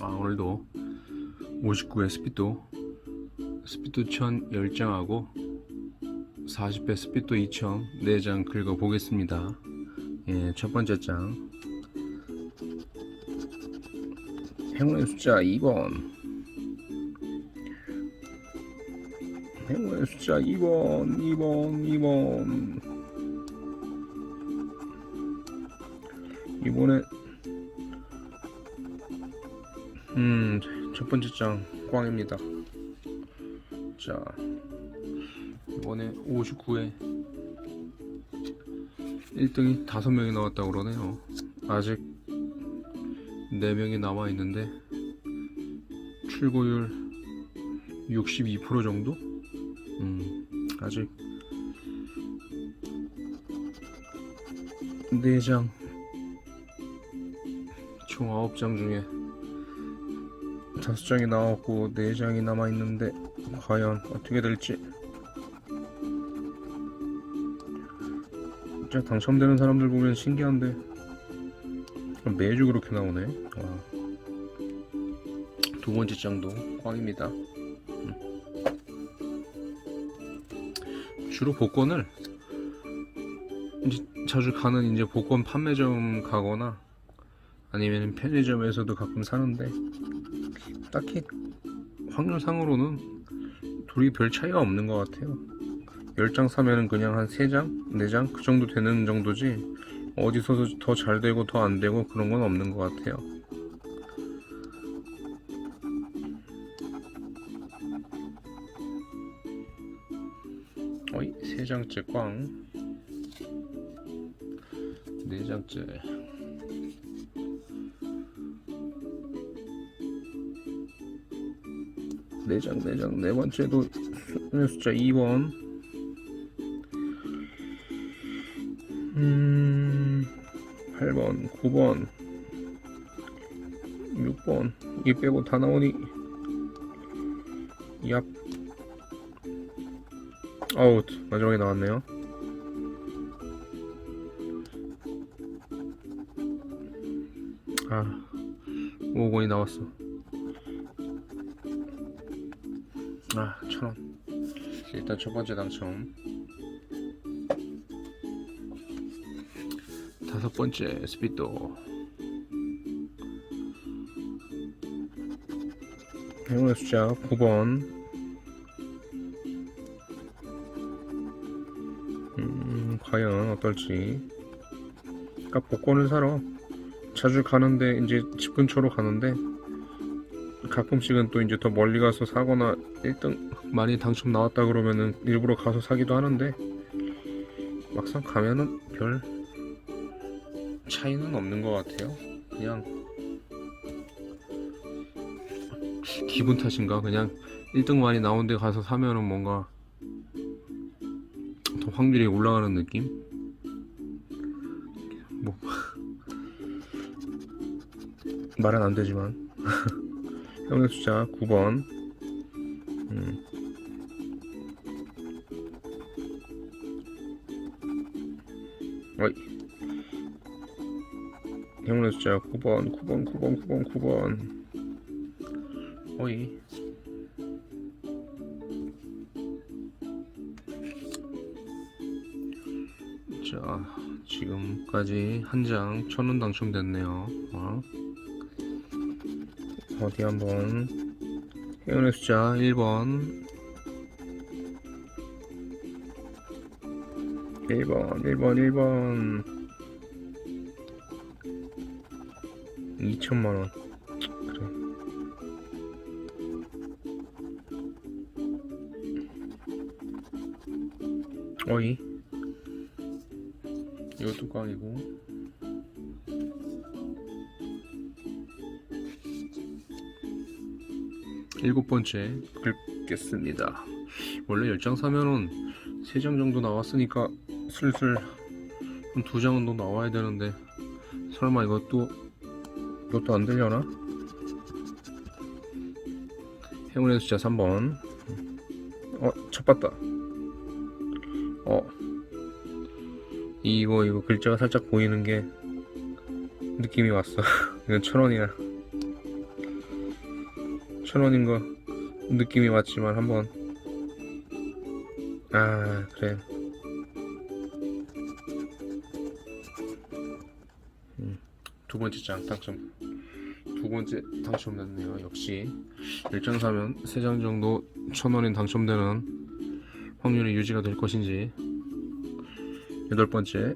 아 오늘도 59회 스피도 스피도 1000 10장하고 40회 스피도 2000 4장 긁어 보겠습니다. 예, 첫 번째 장. 행운의 숫자 2번. 행운의 숫자 2번 2번 2번. 이번에 음, 첫 번째 장 꽝입니다. 자, 이번에 59회 1등이 5명이 나왔다고 그러네요. 아직 4명이 남아 있는데 출고율 62% 정도? 음, 아직 4장 총 9장 중에 다섯 장이 나왔고 네 장이 남아 있는데 과연 어떻게 될지. 진짜 당첨되는 사람들 보면 신기한데. 매주 그렇게 나오네. 와. 두 번째 장도 꽝입니다. 음. 주로 복권을 이제 자주 가는 이제 복권 판매점 가거나 아니면 편의점에서도 가끔 사는데 딱히 확률상으로는 둘이 별 차이가 없는 것 같아요. 10장 사면은 그냥 한 3장, 4장 그 정도 되는 정도지 어디서 더 잘 되고 더 안 되고 그런 건 없는 것 같아요. 어이, 3장째 꽝. 4장째. 네장 네장. 네 번째도 수- 숫자 2번. 음 8번 9번 6번. 이 빼고 다 나오니 얍. 아웃. 마지막에 나왔네요. 아 5번이 나왔어 아, 천 원. 일단 첫 번째 당첨. 다섯 번째 스피도. 행운의 숫자 9번. 음, 과연 어떨지. 아까 복권을 사러 자주 가는데 이제 집 근처로 가는데 가끔씩은 또 이제 더 멀리 가서 사거나 1등 많이 당첨 나왔다 그러면은 일부러 가서 사기도 하는데 막상 가면은 별 차이는 없는 것 같아요. 그냥 기분 탓인가? 그냥 1등 많이 나온 데 가서 사면은 뭔가 더 확률이 올라가는 느낌? 뭐 말은 안 되지만 형의 숫자 9번. 음. 어이. 형의 숫자 9번 9번 9번 9번 9번. 어이. 자 지금까지 한 장 천원 당첨됐네요. 어? 어디 한번. 행운의 숫자 1번. 1번 1번 1번. 2천만원. 그래. 어이? 이것도 꽝이고 일곱 번째 긁겠습니다. 원래 10장 사면은 3장 정도 나왔으니까 슬슬 한 2장은 더 나와야 되는데 설마 이것도 이것도 안 되려나? 행운의 숫자 3번 어, 첫 봤다 어 이거 이거 글자가 살짝 보이는 게 느낌이 왔어 이건 천 원이야. 천 원인 거 느낌이 왔지만 한번 아 그래. 음, 두 번째 장 당첨. 두 번째 당첨됐네요. 역시 일장 사면 세장 정도 천 원인 당첨되는 확률이 유지가 될 것인지. 여덟 번째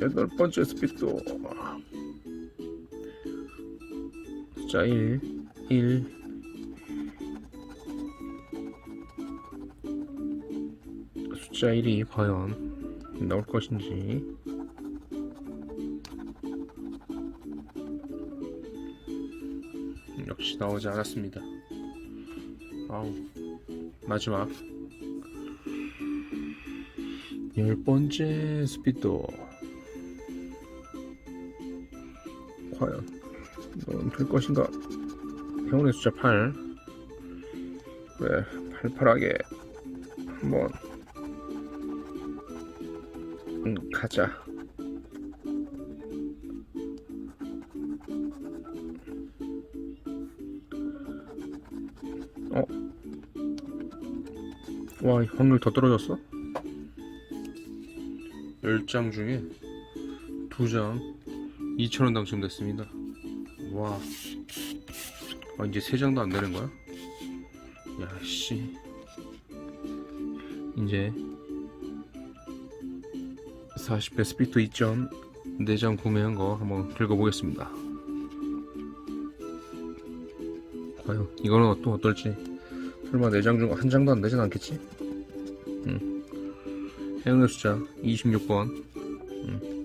여덟 번째 스피드 숫자 1 1 숫자 1이 과연 나올 것인지. 역시 나오지 않았습니다. 아우 마지막. 열 번째 스피드. 과연 넌 될 것인가? 행운의 숫자 8 그래 팔팔하게 한번 음, 가자 어? 와 확률 더 떨어졌어? 10장 중에 2장 2,000원 당첨됐습니다 와 아, 이제 3장도 안 되는 거야? 야씨 이제 40배 스피드 2점 4장 구매한 거 한번 긁어보겠습니다 과연 이거는 또 어떨지 설마 4장 중 한 장도 안 되진 않겠지? 응. 행운의 숫자 26번 응. 응.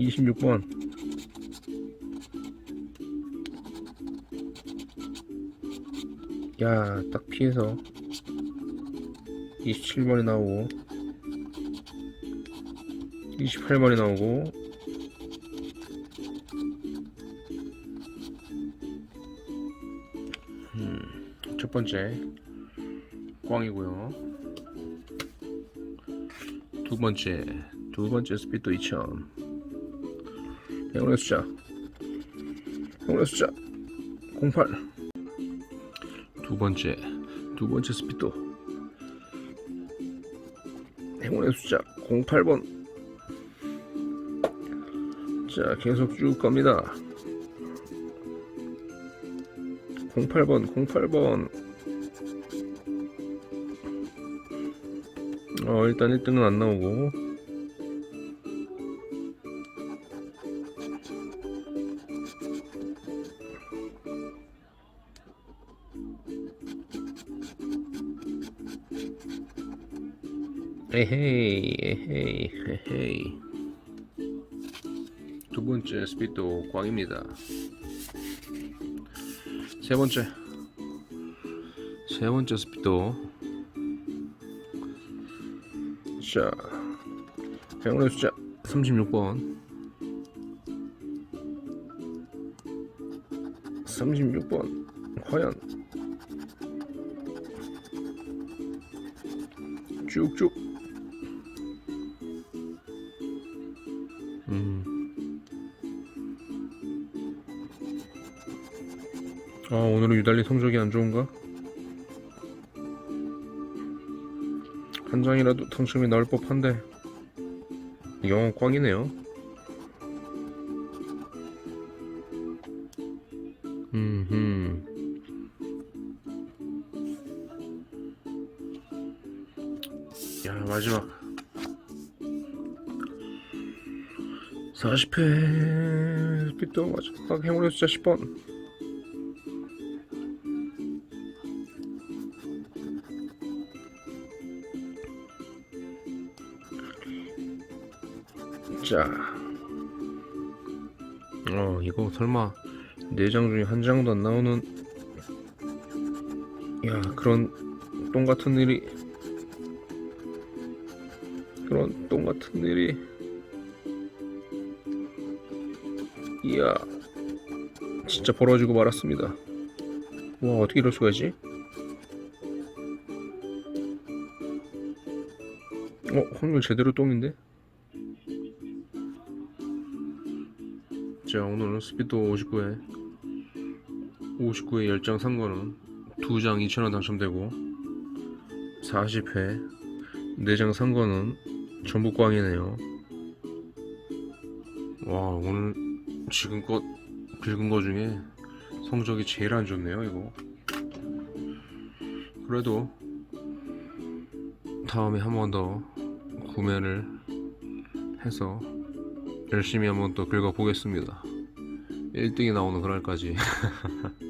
26번. 야, 딱 피해서 27번이 나오고 28번이 나오고 음, 첫 번째 꽝이고요. 두 번째 두 번째 스피드 2000 행운의 숫자. 행운의 숫자. 08 두 번째. 두 번째 스피드. 행운의 숫자 08번. 자 계속 쭉 갑니다. 08번 08번. 어 일단 1등은 안 나오고 에헤이 에헤이 에헤이. 두 번째 스피드 꽝입니다. 세 번째. 세 번째 스피드. 자 행운의 숫자 36번. 36번. 과연. 쭉쭉 아 오늘은 유달리 성적이 안 좋은가? 한 장이라도 당첨이 나올 법한데. 영어 꽝이네요. 음, 야 마지막. 40회. 빛도 마지막 행운의 숫자 10번 보자. 어, 이거 설마 네 장 중에 한 장도 안 나오는 야, 그런 똥 같은 일이 그런 똥 같은 일이 이야 진짜 벌어지고 말았습니다 와 어떻게 이럴 수가 있지? 어 확률 제대로 똥인데? 자 오늘은 스피드 59회 59회 10장 산 거는 2장 2,000원 당첨되고 40회 4장 산 거는 전부 꽝이네요. 와 오늘 지금껏 긁은 거 중에 성적이 제일 안 좋네요 이거. 그래도 다음에 한 번 더 구매를 해서 열심히 한번 또 긁어 보겠습니다. 1등이 나오는 그날까지